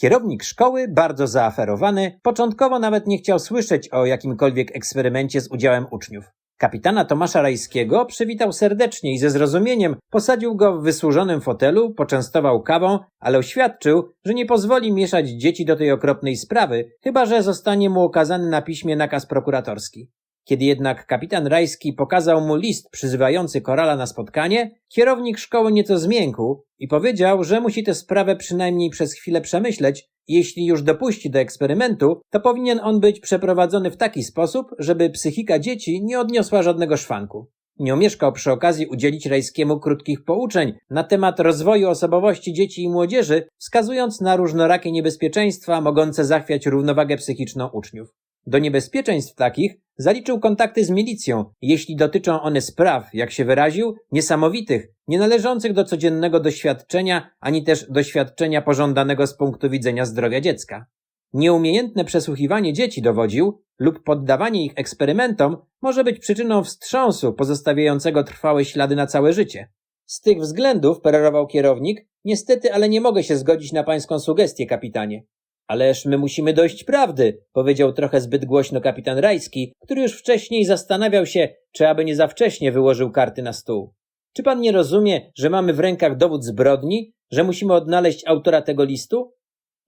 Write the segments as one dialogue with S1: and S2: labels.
S1: Kierownik szkoły, bardzo zaaferowany, początkowo nawet nie chciał słyszeć o jakimkolwiek eksperymencie z udziałem uczniów. Kapitana Tomasza Rajskiego przywitał serdecznie i ze zrozumieniem posadził go w wysłużonym fotelu, poczęstował kawą, ale oświadczył, że nie pozwoli mieszać dzieci do tej okropnej sprawy, chyba że zostanie mu okazany na piśmie nakaz prokuratorski. Kiedy jednak kapitan Rajski pokazał mu list przyzywający Korala na spotkanie, kierownik szkoły nieco zmiękł i powiedział, że musi tę sprawę przynajmniej przez chwilę przemyśleć jeśli już dopuści do eksperymentu, to powinien on być przeprowadzony w taki sposób, żeby psychika dzieci nie odniosła żadnego szwanku. Nie omieszkał przy okazji udzielić Rajskiemu krótkich pouczeń na temat rozwoju osobowości dzieci i młodzieży, wskazując na różnorakie niebezpieczeństwa mogące zachwiać równowagę psychiczną uczniów. Do niebezpieczeństw takich zaliczył kontakty z milicją, jeśli dotyczą one spraw, jak się wyraził, niesamowitych, nie należących do codziennego doświadczenia, ani też doświadczenia pożądanego z punktu widzenia zdrowia dziecka. Nieumiejętne przesłuchiwanie dzieci dowodził lub poddawanie ich eksperymentom może być przyczyną wstrząsu pozostawiającego trwałe ślady na całe życie. Z tych względów, perorował kierownik, niestety, ale nie mogę się zgodzić na pańską sugestię, kapitanie. Ależ my musimy dojść prawdy, powiedział trochę zbyt głośno kapitan Rajski, który już wcześniej zastanawiał się, czy aby nie za wcześnie wyłożył karty na stół. Czy pan nie rozumie, że mamy w rękach dowód zbrodni, że musimy odnaleźć autora tego listu?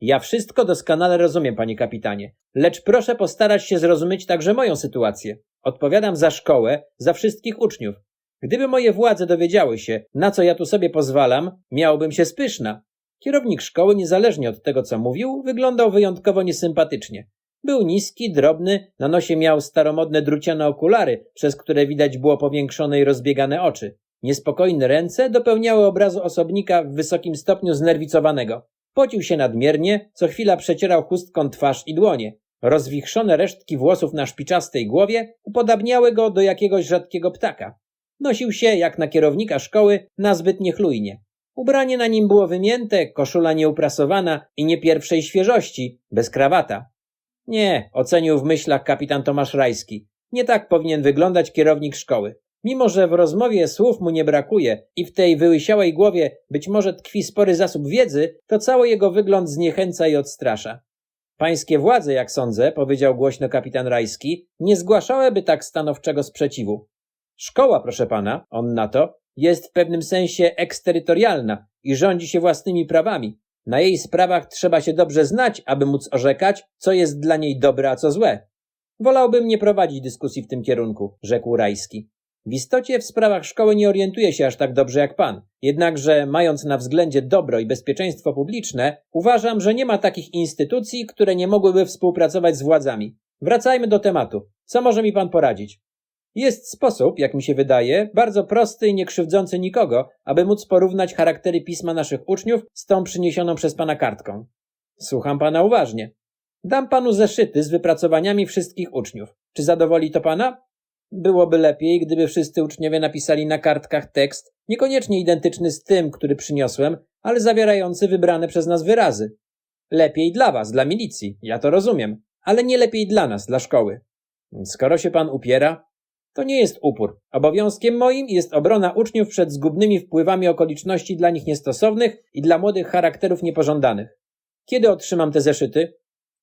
S1: Ja wszystko doskonale rozumiem, panie kapitanie, lecz proszę postarać się zrozumieć także moją sytuację. Odpowiadam za szkołę, za wszystkich uczniów. Gdyby moje władze dowiedziały się, na co ja tu sobie pozwalam, miałbym się spyszna. Kierownik szkoły, niezależnie od tego, co mówił, wyglądał wyjątkowo niesympatycznie. Był niski, drobny, na nosie miał staromodne druciane okulary, przez które widać było powiększone i rozbiegane oczy. Niespokojne ręce dopełniały obrazu osobnika w wysokim stopniu znerwicowanego. Pocił się nadmiernie, co chwila przecierał chustką twarz i dłonie. Rozwichrzone resztki włosów na szpiczastej głowie upodabniały go do jakiegoś rzadkiego ptaka. Nosił się, jak na kierownika szkoły, nazbyt niechlujnie. Ubranie na nim było wymięte, koszula nieuprasowana i nie pierwszej świeżości, bez krawata. Nie, ocenił w myślach kapitan Tomasz Rajski. Nie tak powinien wyglądać kierownik szkoły. Mimo, że w rozmowie słów mu nie brakuje i w tej wyłysiałej głowie być może tkwi spory zasób wiedzy, to cały jego wygląd zniechęca i odstrasza. Pańskie władze, jak sądzę, powiedział głośno kapitan Rajski, nie zgłaszałyby tak stanowczego sprzeciwu. Szkoła, proszę pana, on na to, jest w pewnym sensie eksterytorialna i rządzi się własnymi prawami. Na jej sprawach trzeba się dobrze znać, aby móc orzekać, co jest dla niej dobre, a co złe. Wolałbym nie prowadzić dyskusji w tym kierunku, rzekł Rajski. W istocie w sprawach szkoły nie orientuję się aż tak dobrze jak pan. Jednakże, mając na względzie dobro i bezpieczeństwo publiczne, uważam, że nie ma takich instytucji, które nie mogłyby współpracować z władzami. Wracajmy do tematu. Co może mi pan poradzić? Jest sposób, jak mi się wydaje, bardzo prosty i nie krzywdzący nikogo, aby móc porównać charaktery pisma naszych uczniów z tą przyniesioną przez pana kartką. Słucham pana uważnie. Dam panu zeszyty z wypracowaniami wszystkich uczniów. Czy zadowoli to pana? Byłoby lepiej, gdyby wszyscy uczniowie napisali na kartkach tekst, niekoniecznie identyczny z tym, który przyniosłem, ale zawierający wybrane przez nas wyrazy. Lepiej dla was, dla milicji, ja to rozumiem, ale nie lepiej dla nas, dla szkoły. Skoro się pan upiera, to nie jest upór. Obowiązkiem moim jest obrona uczniów przed zgubnymi wpływami okoliczności dla nich niestosownych i dla młodych charakterów niepożądanych. Kiedy otrzymam te zeszyty?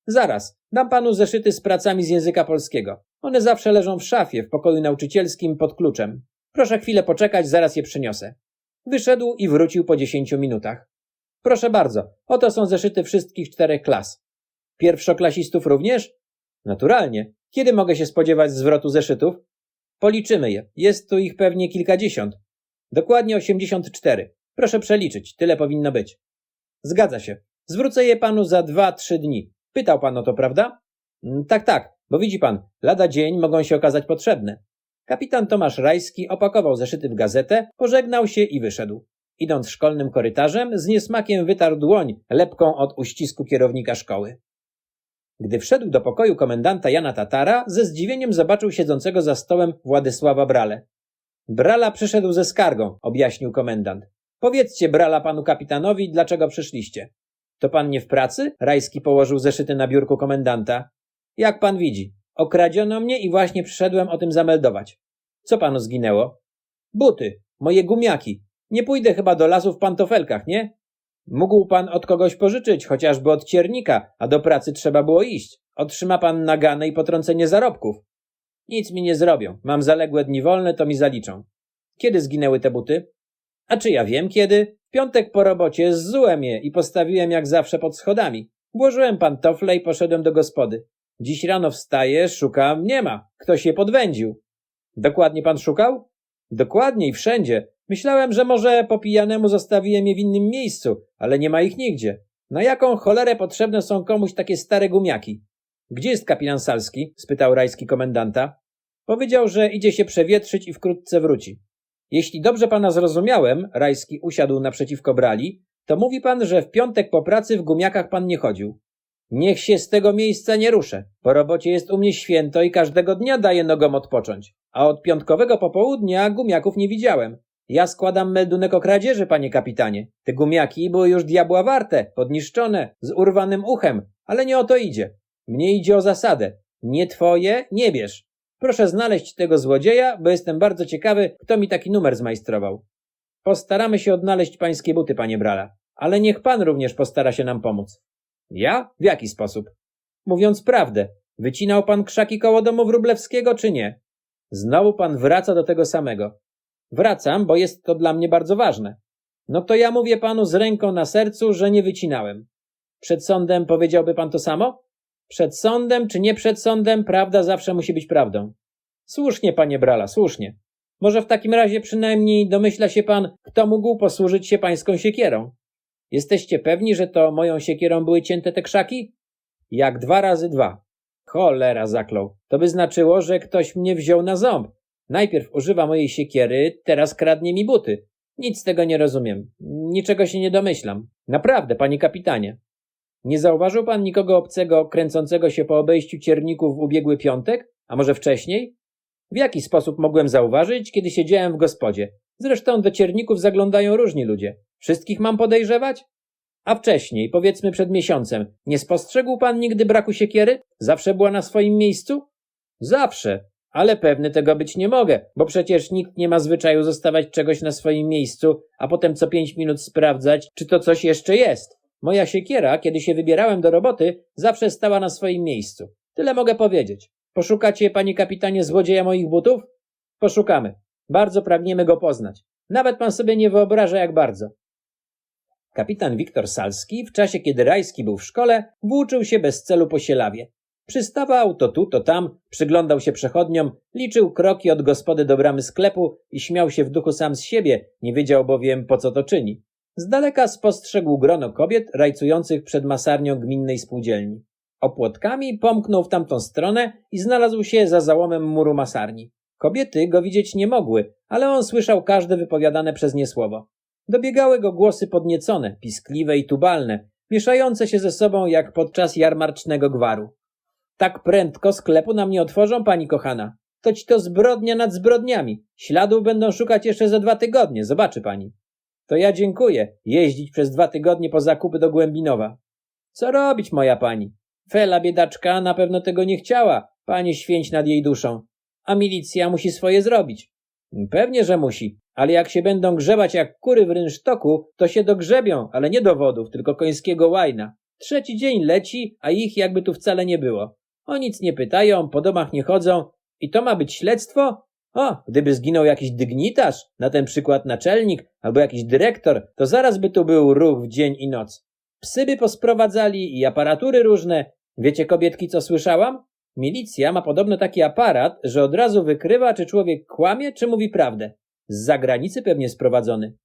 S1: Zaraz. Dam panu zeszyty z pracami z języka polskiego. One zawsze leżą w szafie w pokoju nauczycielskim pod kluczem. Proszę chwilę poczekać, zaraz je przyniosę. Wyszedł i wrócił po dziesięciu minutach. Proszę bardzo, oto są zeszyty wszystkich czterech klas. Pierwszoklasistów również? Naturalnie. Kiedy mogę się spodziewać zwrotu zeszytów? Policzymy je. Jest tu ich pewnie kilkadziesiąt. Dokładnie osiemdziesiąt cztery. Proszę przeliczyć, tyle powinno być. Zgadza się. Zwrócę je panu za dwa, trzy dni. Pytał pan o to, prawda? Mm, tak, tak, bo widzi pan, lada dzień mogą się okazać potrzebne. Kapitan Tomasz Rajski opakował zeszyty w gazetę, pożegnał się i wyszedł. Idąc szkolnym korytarzem, z niesmakiem wytarł dłoń lepką od uścisku kierownika szkoły. Gdy wszedł do pokoju komendanta Jana Tatara, ze zdziwieniem zobaczył siedzącego za stołem Władysława Brale. Brala przyszedł ze skargą, objaśnił komendant. Powiedzcie Brala panu kapitanowi, dlaczego przyszliście. To pan nie w pracy? Rajski położył zeszyty na biurku komendanta. Jak pan widzi, okradziono mnie i właśnie przyszedłem o tym zameldować. Co panu zginęło? Buty, moje gumiaki. Nie pójdę chyba do lasu w pantofelkach, nie? Mógł pan od kogoś pożyczyć, chociażby od ciernika, a do pracy trzeba było iść. Otrzyma pan naganę i potrącenie zarobków. Nic mi nie zrobią. Mam zaległe dni wolne, to mi zaliczą. Kiedy zginęły te buty? A czy ja wiem kiedy? W piątek po robocie zzułem je i postawiłem jak zawsze pod schodami. Włożyłem pantofle i poszedłem do gospody. Dziś rano wstaję, szukam, nie ma. Ktoś je podwędził. Dokładnie pan szukał? Dokładnie i wszędzie. Myślałem, że może po pijanemu zostawiłem je w innym miejscu, ale nie ma ich nigdzie. Na jaką cholerę potrzebne są komuś takie stare gumiaki? Gdzie jest kapitan Salski? spytał rajski komendanta. Powiedział, że idzie się przewietrzyć i wkrótce wróci. Jeśli dobrze pana zrozumiałem, Rajski usiadł naprzeciwko brali, to mówi pan, że w piątek po pracy w gumiakach pan nie chodził. Niech się z tego miejsca nie ruszę. Po robocie jest u mnie święto i każdego dnia daję nogom odpocząć. A od piątkowego popołudnia gumiaków nie widziałem. Ja składam meldunek o kradzieży, panie kapitanie. Te gumiaki były już diabła warte, podniszczone, z urwanym uchem, ale nie o to idzie. Mnie idzie o zasadę. Nie twoje, nie bierz. Proszę znaleźć tego złodzieja, bo jestem bardzo ciekawy, kto mi taki numer zmajstrował. Postaramy się odnaleźć pańskie buty, panie Brala, ale niech pan również postara się nam pomóc. Ja? W jaki sposób? Mówiąc prawdę, wycinał pan krzaki koło domu Wróblewskiego, czy nie? Znowu pan wraca do tego samego. Wracam, bo jest to dla mnie bardzo ważne. No to ja mówię panu z ręką na sercu, że nie wycinałem. Przed sądem powiedziałby pan to samo? Przed sądem czy nie przed sądem, prawda zawsze musi być prawdą. Słusznie, panie Brala, słusznie. Może w takim razie przynajmniej domyśla się pan, kto mógł posłużyć się pańską siekierą. Jesteście pewni, że to moją siekierą były cięte te krzaki? Jak dwa razy dwa. Cholera zaklął. To by znaczyło, że ktoś mnie wziął na ząb. Najpierw używa mojej siekiery, teraz kradnie mi buty. Nic z tego nie rozumiem. Niczego się nie domyślam. Naprawdę, panie kapitanie. Nie zauważył pan nikogo obcego kręcącego się po obejściu cierników w ubiegły piątek? A może wcześniej? W jaki sposób mogłem zauważyć, kiedy siedziałem w gospodzie? Zresztą do cierników zaglądają różni ludzie. Wszystkich mam podejrzewać? A wcześniej, powiedzmy przed miesiącem, nie spostrzegł pan nigdy braku siekiery? Zawsze była na swoim miejscu? Zawsze, ale pewny tego być nie mogę, bo przecież nikt nie ma zwyczaju zostawać czegoś na swoim miejscu, a potem co pięć minut sprawdzać, czy to coś jeszcze jest. Moja siekiera, kiedy się wybierałem do roboty, zawsze stała na swoim miejscu. Tyle mogę powiedzieć. Poszukacie, panie kapitanie, złodzieja moich butów? Poszukamy. Bardzo pragniemy go poznać. Nawet pan sobie nie wyobraża, jak bardzo. Kapitan Wiktor Salski, w czasie kiedy Rajski był w szkole, włóczył się bez celu po sielawie. Przystawał to tu, to tam, przyglądał się przechodniom, liczył kroki od gospody do bramy sklepu i śmiał się w duchu sam z siebie, nie wiedział bowiem, po co to czyni. Z daleka spostrzegł grono kobiet rajcujących przed masarnią gminnej spółdzielni. Opłotkami pomknął w tamtą stronę i znalazł się za załomem muru masarni. Kobiety go widzieć nie mogły, ale on słyszał każde wypowiadane przez nie słowo. Dobiegały go głosy podniecone, piskliwe i tubalne, mieszające się ze sobą jak podczas jarmarcznego gwaru. Tak prędko sklepu nam nie otworzą, pani kochana. Toć to zbrodnia nad zbrodniami. Śladów będą szukać jeszcze za dwa tygodnie, zobaczy pani. To ja dziękuję, jeździć przez dwa tygodnie po zakupy do Głębinowa. Co robić, moja pani? Fela biedaczka na pewno tego nie chciała, panie święć nad jej duszą. A milicja musi swoje zrobić. Pewnie, że musi, ale jak się będą grzebać jak kury w rynsztoku, to się dogrzebią, ale nie dowodów, tylko końskiego łajna. Trzeci dzień leci, a ich jakby tu wcale nie było. O nic nie pytają, po domach nie chodzą. I to ma być śledztwo? O, gdyby zginął jakiś dygnitarz, na ten przykład naczelnik albo jakiś dyrektor, to zaraz by tu był ruch w dzień i noc. Psy by posprowadzali i aparatury różne. Wiecie, kobietki, co słyszałam? Milicja ma podobno taki aparat, że od razu wykrywa, czy człowiek kłamie, czy mówi prawdę. Z zagranicy pewnie sprowadzony.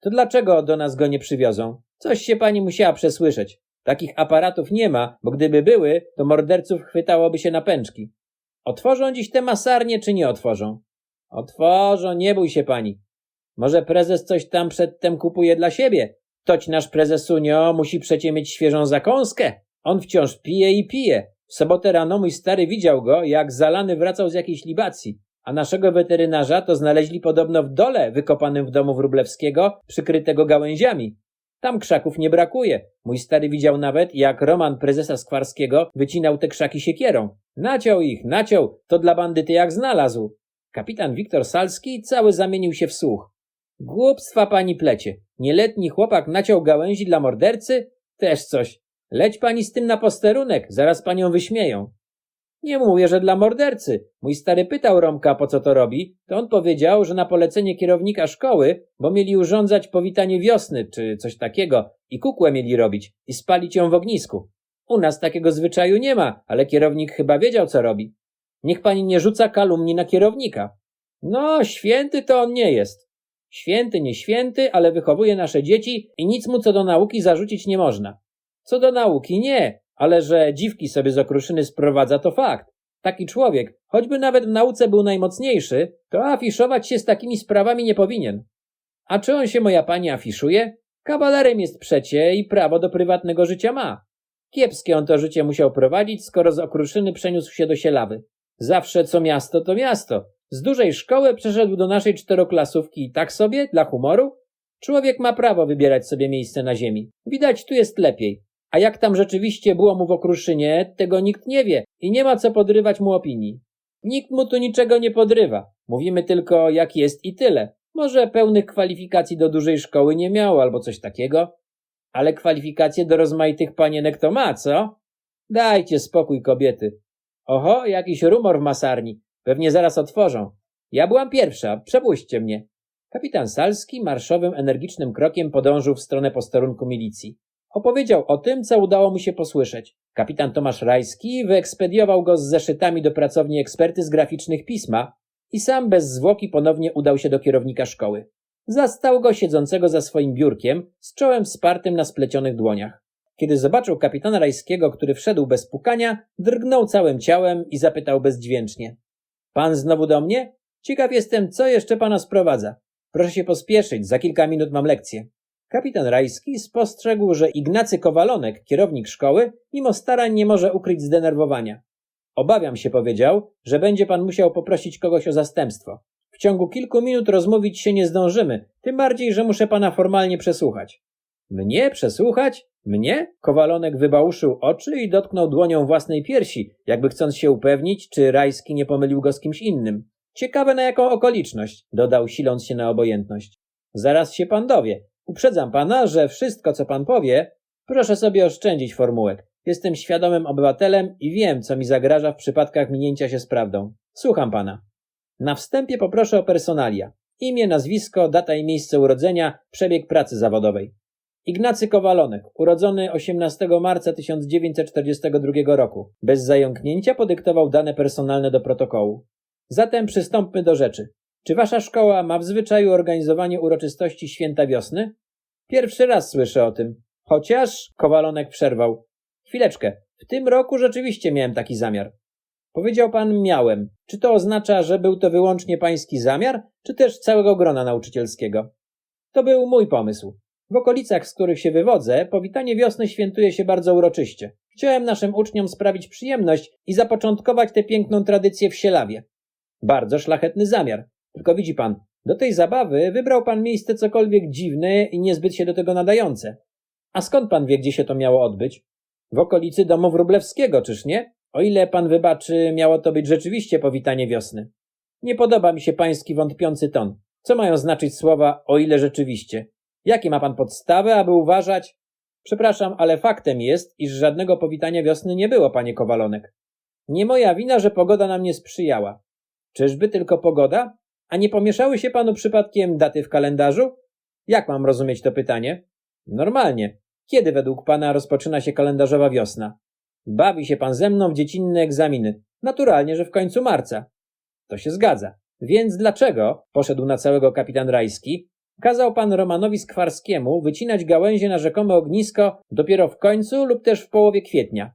S1: To dlaczego do nas go nie przywiozą? Coś się pani musiała przesłyszeć. Takich aparatów nie ma, bo gdyby były, to morderców chwytałoby się na pęczki. Otworzą dziś te masarnie, czy nie otworzą? Otworzą, nie bój się pani. Może prezes coś tam przedtem kupuje dla siebie? Toć nasz prezesunio musi przecie mieć świeżą zakąskę. On wciąż pije i pije. W sobotę rano mój stary widział go, jak zalany wracał z jakiejś libacji, a naszego weterynarza to znaleźli podobno w dole wykopanym w domu Wróblewskiego, przykrytego gałęziami. Tam krzaków nie brakuje. Mój stary widział nawet, jak Roman prezesa Skwarskiego wycinał te krzaki siekierą. Naciął ich, naciął, to dla bandyty jak znalazł. Kapitan Wiktor Salski cały zamienił się w słuch. Głupstwa pani plecie. Nieletni chłopak naciął gałęzi dla mordercy? Też coś. Leć pani z tym na posterunek, zaraz panią wyśmieją. Nie mówię, że dla mordercy. Mój stary pytał Romka, po co to robi, to on powiedział, że na polecenie kierownika szkoły, bo mieli urządzać powitanie wiosny, czy coś takiego, i kukłę mieli robić, i spalić ją w ognisku. U nas takiego zwyczaju nie ma, ale kierownik chyba wiedział, co robi. Niech pani nie rzuca kalumni na kierownika. No, święty to on nie jest. Święty, nie święty, ale wychowuje nasze dzieci i nic mu co do nauki zarzucić nie można. Co do nauki nie, ale że dziwki sobie z okruszyny sprowadza to fakt. Taki człowiek, choćby nawet w nauce był najmocniejszy, to afiszować się z takimi sprawami nie powinien. A czy on się, moja pani, afiszuje? Kawalerem jest przecie i prawo do prywatnego życia ma. Kiepskie on to życie musiał prowadzić, skoro z okruszyny przeniósł się do Sielawy. Zawsze co miasto, to miasto. Z dużej szkoły przeszedł do naszej czteroklasówki i tak sobie, dla humoru? Człowiek ma prawo wybierać sobie miejsce na ziemi. Widać, tu jest lepiej. A jak tam rzeczywiście było mu w okruszynie, tego nikt nie wie i nie ma co podrywać mu opinii. Nikt mu tu niczego nie podrywa. Mówimy tylko jak jest i tyle. Może pełnych kwalifikacji do dużej szkoły nie miał albo coś takiego. Ale kwalifikacje do rozmaitych panienek to ma, co? Dajcie spokój, kobiety. Oho, jakiś rumor w masarni. Pewnie zaraz otworzą. Ja byłam pierwsza, przepuśćcie mnie. Kapitan Salski marszowym, energicznym krokiem podążył w stronę posterunku milicji. Opowiedział o tym, co udało mu się posłyszeć. Kapitan Tomasz Rajski wyekspediował go z zeszytami do pracowni ekspertyz graficznych pisma i sam bez zwłoki ponownie udał się do kierownika szkoły. Zastał go siedzącego za swoim biurkiem, z czołem wspartym na splecionych dłoniach. Kiedy zobaczył kapitana Rajskiego, który wszedł bez pukania, drgnął całym ciałem i zapytał bezdźwięcznie. Pan znowu do mnie? Ciekaw jestem, co jeszcze pana sprowadza. Proszę się pospieszyć, za kilka minut mam lekcję. Kapitan Rajski spostrzegł, że Ignacy Kowalonek, kierownik szkoły, mimo starań nie może ukryć zdenerwowania. Obawiam się, powiedział, że będzie pan musiał poprosić kogoś o zastępstwo. W ciągu kilku minut rozmówić się nie zdążymy, tym bardziej, że muszę pana formalnie przesłuchać. Mnie przesłuchać? Mnie? Kowalonek wybałuszył oczy i dotknął dłonią własnej piersi, jakby chcąc się upewnić, czy Rajski nie pomylił go z kimś innym. Ciekawe na jaką okoliczność, dodał, siląc się na obojętność. Zaraz się pan dowie. Uprzedzam pana, że wszystko, co pan powie, proszę sobie oszczędzić formułek. Jestem świadomym obywatelem i wiem, co mi zagraża w przypadkach minięcia się z prawdą. Słucham pana. Na wstępie poproszę o personalia. Imię, nazwisko, data i miejsce urodzenia, przebieg pracy zawodowej. Ignacy Kowalonek, urodzony 18 marca 1942 roku. Bez zająknięcia podyktował dane personalne do protokołu. Zatem przystąpmy do rzeczy. Czy wasza szkoła ma w zwyczaju organizowanie uroczystości święta wiosny? Pierwszy raz słyszę o tym. Chociaż, Kowalonek przerwał. Chwileczkę, w tym roku rzeczywiście miałem taki zamiar. Powiedział pan miałem. Czy to oznacza, że był to wyłącznie pański zamiar, czy też całego grona nauczycielskiego? To był mój pomysł. W okolicach, z których się wywodzę, powitanie wiosny świętuje się bardzo uroczyście. Chciałem naszym uczniom sprawić przyjemność i zapoczątkować tę piękną tradycję w Sielawie. Bardzo szlachetny zamiar. Tylko widzi pan, do tej zabawy wybrał pan miejsce cokolwiek dziwne i niezbyt się do tego nadające. A skąd pan wie, gdzie się to miało odbyć? W okolicy domu Wróblewskiego, czyż nie? O ile pan wybaczy, miało to być rzeczywiście powitanie wiosny. Nie podoba mi się pański wątpiący ton. Co mają znaczyć słowa o ile rzeczywiście? Jakie ma pan podstawy, aby uważać? Przepraszam, ale faktem jest, iż żadnego powitania wiosny nie było, panie Kowalonek. Nie moja wina, że pogoda nam nie sprzyjała. Czyżby tylko pogoda? A nie pomieszały się panu przypadkiem daty w kalendarzu? Jak mam rozumieć to pytanie? Normalnie. Kiedy według pana rozpoczyna się kalendarzowa wiosna? Bawi się pan ze mną w dziecinne egzaminy. Naturalnie, że w końcu marca. To się zgadza. Więc dlaczego, poszedł na całego kapitan Rajski, kazał pan Romanowi Skwarskiemu wycinać gałęzie na rzekome ognisko dopiero w końcu lub też w połowie kwietnia?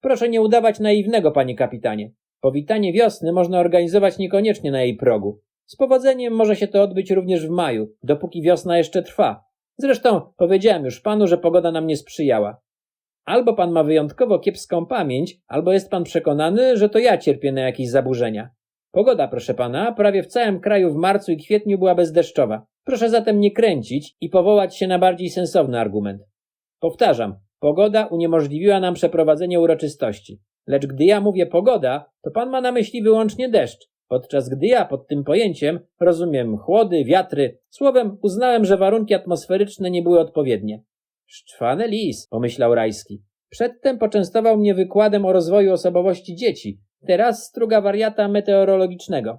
S1: Proszę nie udawać naiwnego, panie kapitanie. Powitanie wiosny można organizować niekoniecznie na jej progu. Z powodzeniem może się to odbyć również w maju, dopóki wiosna jeszcze trwa. Zresztą powiedziałem już panu, że pogoda nam nie sprzyjała. Albo pan ma wyjątkowo kiepską pamięć, albo jest pan przekonany, że to ja cierpię na jakieś zaburzenia. Pogoda, proszę pana, prawie w całym kraju w marcu i kwietniu była bezdeszczowa. Proszę zatem nie kręcić i powołać się na bardziej sensowny argument. Powtarzam, pogoda uniemożliwiła nam przeprowadzenie uroczystości. Lecz gdy ja mówię pogoda, to pan ma na myśli wyłącznie deszcz. Podczas gdy ja pod tym pojęciem rozumiem chłody, wiatry. Słowem, uznałem, że warunki atmosferyczne nie były odpowiednie. Szczwany lis, pomyślał Rajski. Przedtem poczęstował mnie wykładem o rozwoju osobowości dzieci, teraz struga wariata meteorologicznego.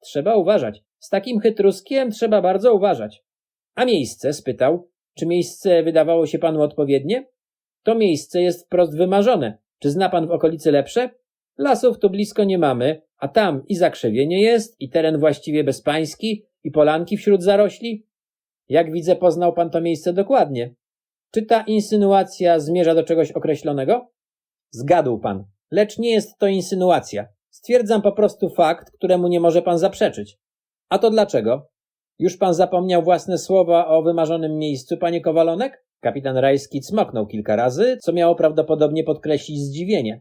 S1: Trzeba uważać. Z takim chytruskiem trzeba bardzo uważać. A miejsce? spytał. Czy miejsce wydawało się panu odpowiednie? To miejsce jest wprost wymarzone. Czy zna pan w okolicy lepsze? Lasów tu blisko nie mamy, a tam i zakrzewienie jest, i teren właściwie bezpański, i polanki wśród zarośli. Jak widzę, poznał pan to miejsce dokładnie. Czy ta insynuacja zmierza do czegoś określonego? Zgadł pan, lecz nie jest to insynuacja. Stwierdzam po prostu fakt, któremu nie może pan zaprzeczyć. A to dlaczego? Już pan zapomniał własne słowa o wymarzonym miejscu, panie Kowalonek? Kapitan Rajski cmoknął kilka razy, co miało prawdopodobnie podkreślić zdziwienie.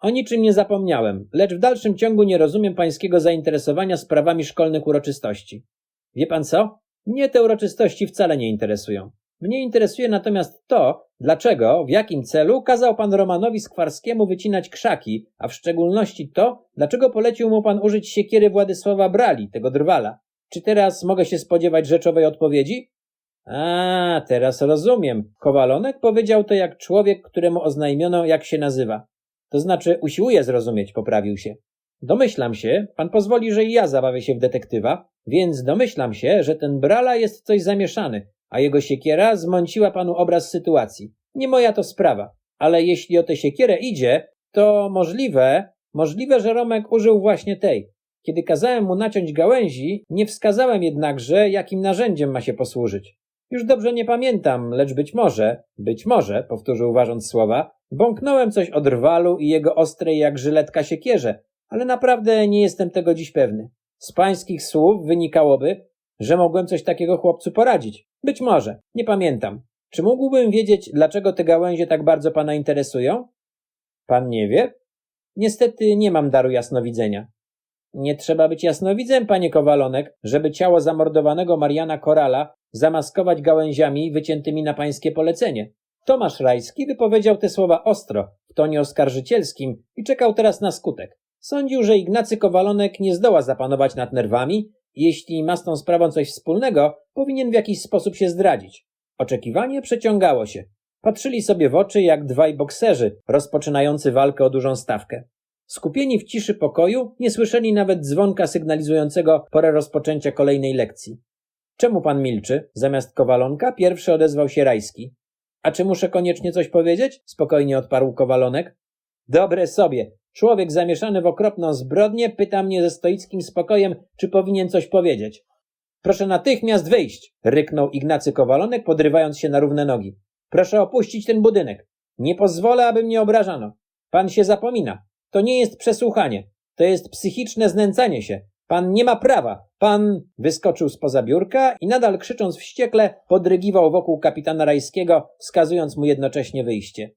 S1: O niczym nie zapomniałem, lecz w dalszym ciągu nie rozumiem pańskiego zainteresowania sprawami szkolnych uroczystości. Wie pan co? Mnie te uroczystości wcale nie interesują. Mnie interesuje natomiast to, dlaczego, w jakim celu kazał pan Romanowi Skwarskiemu wycinać krzaki, a w szczególności to, dlaczego polecił mu pan użyć siekiery Władysława Brali, tego drwala. Czy teraz mogę się spodziewać rzeczowej odpowiedzi? A, teraz rozumiem. Kowalonek powiedział to jak człowiek, któremu oznajmiono, jak się nazywa. To znaczy, usiłuje zrozumieć, poprawił się. Domyślam się, pan pozwoli, że i ja zabawię się w detektywa, więc domyślam się, że ten Brala jest coś zamieszany, a jego siekiera zmąciła panu obraz sytuacji. Nie moja to sprawa, ale jeśli o tę siekierę idzie, to możliwe, możliwe, że Romek użył właśnie tej. Kiedy kazałem mu naciąć gałęzi, nie wskazałem jednakże, jakim narzędziem ma się posłużyć. Już dobrze nie pamiętam, lecz być może, być może, powtórzył ważąc słowa, bąknąłem coś o drwalu i jego ostrej jak żyletka siekierze, ale naprawdę nie jestem tego dziś pewny. Z pańskich słów wynikałoby, że mogłem coś takiego chłopcu poradzić. Być może, nie pamiętam. Czy mógłbym wiedzieć, dlaczego te gałęzie tak bardzo pana interesują? Pan nie wie? Niestety nie mam daru jasnowidzenia. Nie trzeba być jasnowidzem, panie Kowalonek, żeby ciało zamordowanego Mariana Korala zamaskować gałęziami wyciętymi na pańskie polecenie. Tomasz Rajski wypowiedział te słowa ostro, w tonie oskarżycielskim i czekał teraz na skutek. Sądził, że Ignacy Kowalonek nie zdoła zapanować nad nerwami jeśli ma z tą sprawą coś wspólnego, powinien w jakiś sposób się zdradzić. Oczekiwanie przeciągało się. Patrzyli sobie w oczy jak dwaj bokserzy rozpoczynający walkę o dużą stawkę. Skupieni w ciszy pokoju, nie słyszeli nawet dzwonka sygnalizującego porę rozpoczęcia kolejnej lekcji. Czemu pan milczy? Zamiast Kowalonka pierwszy odezwał się Rajski. A czy muszę koniecznie coś powiedzieć? Spokojnie odparł Kowalonek. Dobre sobie. Człowiek zamieszany w okropną zbrodnię pyta mnie ze stoickim spokojem, czy powinien coś powiedzieć. Proszę natychmiast wyjść, ryknął Ignacy Kowalonek, podrywając się na równe nogi. Proszę opuścić ten budynek. Nie pozwolę, aby mnie obrażano. Pan się zapomina. To nie jest przesłuchanie. To jest psychiczne znęcanie się. Pan nie ma prawa. Pan wyskoczył spoza biurka i nadal krzycząc wściekle podrygiwał wokół kapitana Rajskiego, wskazując mu jednocześnie wyjście.